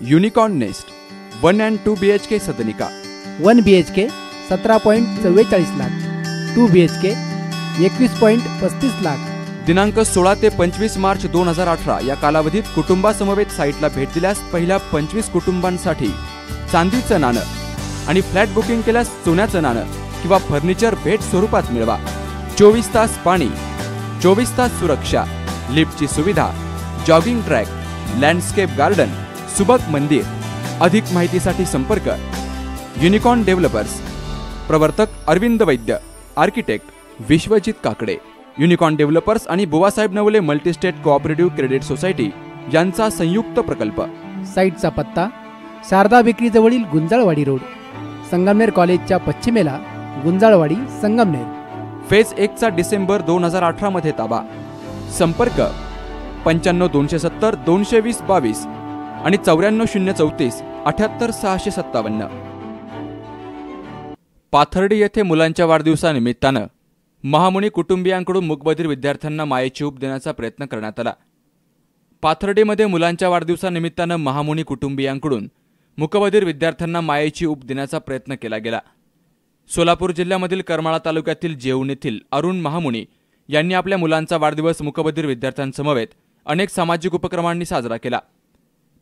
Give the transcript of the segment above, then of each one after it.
Unicorn nest one and two B H K सदनिका. One B H K सतरा point चव्वेचाळीस lakh. Two B H K एकवीस point पस्तीस लाख. दिनांक सोळा ते पंचवीस मार्च दोन हजार अठरा या कालावधीत कुटुंबासमवेत साईटला भेट दिल्यास पहिल्या पंचवीस कुटुंबांसाठी चांदीचं नाणं आणि फ्लॅट बुकिंग केल्यास सोन्याचं नाणं किंवा फर्निचर भेट स्वरूपात मिळवा. चोवीस तास पाणी चोवीस तास सुरक्षा लिफ्टची सुविधा जॉगिंग ट्रॅक लँडस्केप गार्डन सुबक मंदिर. अधिक माहितीसाठी संपर्क. युनिकॉर्न डेव्हलपर्स प्रवर्तक Arvind Vaidya. Architect Vishwajit Kakade. Unicorn developers आणि Buwasaheb Navale multistate cooperative credit society यांचा संयुक्त प्रकल्प. साईटचा पत्ता शारदा बेकरीजवळील गुंजाळवाडी रोड संगमनेर कॉलेजच्या पश्चिमेला गुंजाळवाडी संगमनेर. फेज एकचा डिसेंबर दोन हजार अठरा मध्ये ताबा. संपर्क पंच्याण्णव दोनशे सत्तर दोनशे वीस बावीस आणि चौऱ्याण्णव शून्य चौतीस अठ्याहत्तर सहाशे सत्तावन्न. पाथर्डी येथे मुलांच्या वाढदिवसानिमित्तानं महामुनी कुटुंबियांकडून मुकबधीर विद्यार्थ्यांना मायेची ऊब देण्याचा प्रयत्न करण्यात आला. पाथर्डीमध्ये मुलांच्या वाढदिवसानिमित्तानं महामुनी कुटुंबियांकडून मुकबधीर विद्यार्थ्यांना मायेची ऊब देण्याचा प्रयत्न केला गेला. सोलापूर जिल्ह्यामधील करमाळा तालुक्यातील जेऊन येथील अरुण महामुनी यांनी आपल्या मुलांचा वाढदिवस मुकबधीर विद्यार्थ्यांसमवेत अनेक सामाजिक उपक्रमांनी साजरा केला.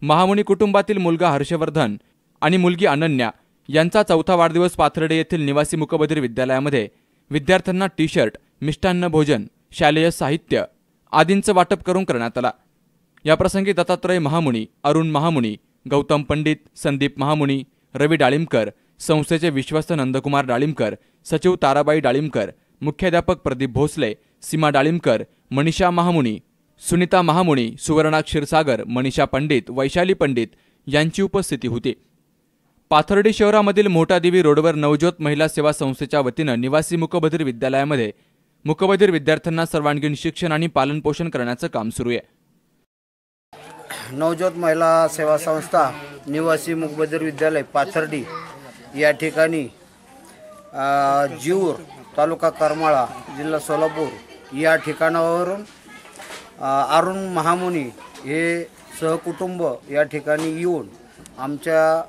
महामुनी कुटुंबातील मुलगा हर्षवर्धन आणि मुलगी अनन्या यांचा चौथा वाढदिवस पाथर्डे येथील निवासी मुकबधीर विद्यालयामध्ये विद्यार्थ्यांना टी शर्ट मिष्टान्न भोजन शालेय साहित्य आदींचं वाटप करून करण्यात आला. याप्रसंगी दत्तात्रय महामुनी अरुण महामुनी गौतम पंडित संदीप महामुनी रवी डाळिंबकर संस्थेचे विश्वस्त नंदकुमार डाळिंबकर सचिव ताराबाई डाळिंबकर मुख्याध्यापक प्रदीप भोसले सीमा डाळिंबकर मनीषा महामुनी सुनीता महामुनी सुवर्णा क्षीरसागर मनीषा पंडित वैशाली पंडित यांची उपस्थिती होती. पाथर्डी शहरामधील मोठादेवी रोडवर नवज्योत महिला सेवा संस्थेच्या वतीनं निवासी मुकबधीर विद्यालयामध्ये मुकबधीर विद्यार्थ्यांना सर्वांगीण शिक्षण आणि पालनपोषण करण्याचं काम सुरू आहे. नवज्योत महिला सेवा संस्था निवासी मुकबधीर विद्यालय पाथर्डी या ठिकाणी जीवूर तालुका करमाळा जिल्हा सोलापूर या ठिकाणावरून अरुण महामुनी हे सहकुटुंब या ठिकाणी येऊन आमच्या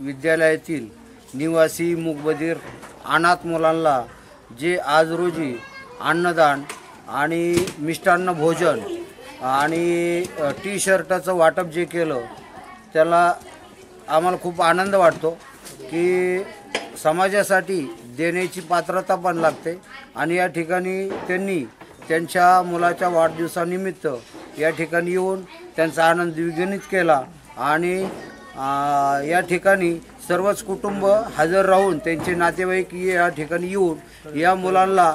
विद्यालयातील निवासी मुकबधीर अनाथ मुलांना जे आज रोजी अन्नदान आणि मिष्टान्न भोजन आणि टी शर्टाचं वाटप जे केलं त्याला आम्हाला खूप आनंद वाटतो की समाजासाठी देण्याची पात्रता पण लागते आणि या ठिकाणी त्यांनी त्यांच्या मुलाच्या वाढदिवसानिमित्त या ठिकाणी येऊन त्यांचा आनंद द्विगुणित केला आणि या ठिकाणी सर्वच कुटुंब हजर राहून त्यांचे नातेवाईक या ठिकाणी येऊन या मुलांना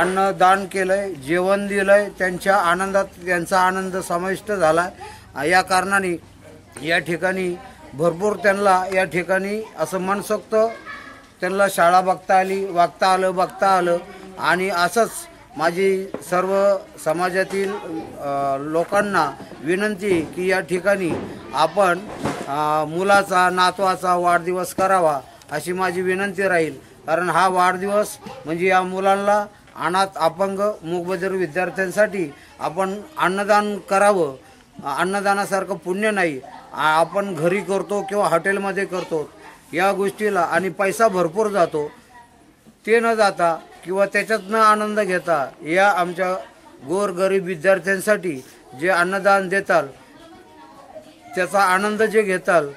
अन्नदान केलं केलंय जेवण दिलंय त्यांच्या आनंदात त्यांचा आनंद समाविष्ट झाला. या कारणाने या ठिकाणी भरपूर त्यांना या ठिकाणी असं मनसोक्त त्यांना शाळा बघता आली वागता आलं बघता आलं आणि असंच माझी सर्व समाजातील लोकांना विनंती की या ठिकाणी आपण मुलाचा नातवाचा वाढदिवस करावा अशी माझी विनंती राहील. कारण हा वाढदिवस म्हणजे या मुलांना अनाथ अपंग मूकबधीर विद्यार्थ्यांसाठी आपण अन्नदान करावं. अन्नदानासारखं पुण्य नाही. आपण घरी करतो किंवा हॉटेलमध्ये करतो. या गोष्टीला आणि पैसा भरपूर जातो. ते न जाता किंवा त्याच्यात न आनंद घेता या आमच्या गोरगरीब विद्यार्थ्यांसाठी जे अन्नदान देताल त्याचा आनंद जे घेताल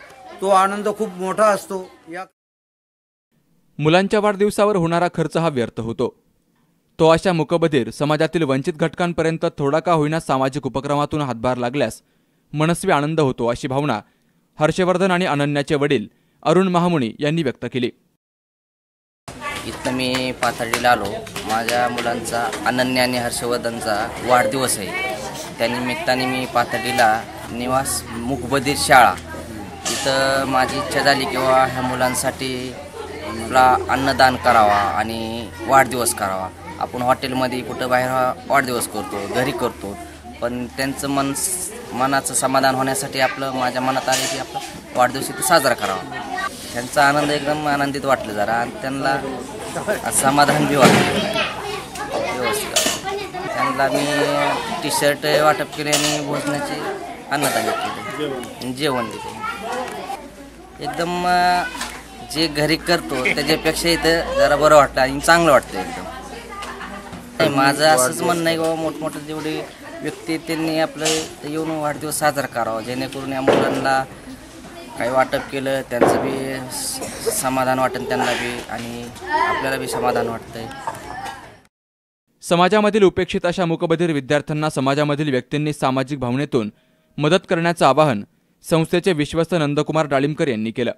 तो आनंद खूप मोठा असतो. या मुलांच्या वाढदिवसावर होणारा खर्च हा व्यर्थ होतो. तो अशा मुकबधीर समाजातील वंचित घटकांपर्यंत थोडा का होईना सामाजिक उपक्रमातून हातभार लागल्यास मनस्वी आनंद होतो अशी भावना हर्षवर्धन आणि अनन्याचे वडील अरुण महामुनी यांनी व्यक्त केली. इथं मी पाथर्डीला आलो. माझ्या मुलांचा अनन्या आणि हर्षवर्धनचा वाढदिवस आहे. त्यानिमित्ताने मी पाथर्डीला निवास मुकबधीर शाळा इथं माझी इच्छा झाली किंवा ह्या मुलांसाठी आपला अन्नदान करावा आणि वाढदिवस करावा. आपण हॉटेलमध्ये कुठं बाहेर वाढदिवस करतो घरी करतो. पण त्यांचं मन मनाचं समाधान होण्यासाठी आपलं माझ्या मनात आले की आपला वाढदिवस इथं साजरा करावा. त्यांचा आनंद एकदम आनंदित वाटलं जरा. आणि त्यांना समाधान बी वाटलं. व्यवस्थित. त्यांना मी टी शर्ट वाटप केले आणि भोजनाचे अन्नदान केले. जेवण दिले. एकदम जे घरी करतो त्याच्यापेक्षा इथं जरा बरं वाटतं आणि चांगलं वाटतं एकदम. नाही, माझं असंच म्हणणं आहे बाबा मोठमोठे जेवढे व्यक्ती त्यांनी आपलं येऊन वाढदिवस साजरा करावा. जेणेकरून या मुलांना काही वाटप केलं त्यांचं बी समाधान वाटेल त्यांना बी आणि आपल्याला बी समाधान वाटतंय. समाजामधील उपेक्षित अशा मुकबधीर विद्यार्थ्यांना समाजामधील व्यक्तींनी सामाजिक भावनेतून मदत करण्याचं आवाहन संस्थेचे विश्वस्त नंदकुमार डाळिंबकर यांनी केलं.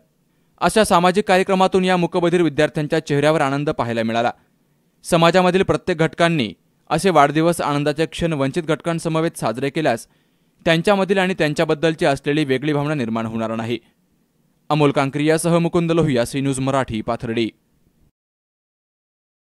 अशा सामाजिक कार्यक्रमातून या मुकबधीर विद्यार्थ्यांच्या चेहऱ्यावर आनंद पाहायला मिळाला. समाजामधील प्रत्येक घटकांनी असे वाढदिवस आनंदाचे क्षण वंचित घटकांसमवेत साजरे केल्यास त्यांच्यामधील आणि त्यांच्याबद्दलची असलेली वेगळी भावना निर्माण होणार नाही. अमोल कांक्रियासह मुकुंद लोहिया सी न्यूज मराठी पाथर्डी.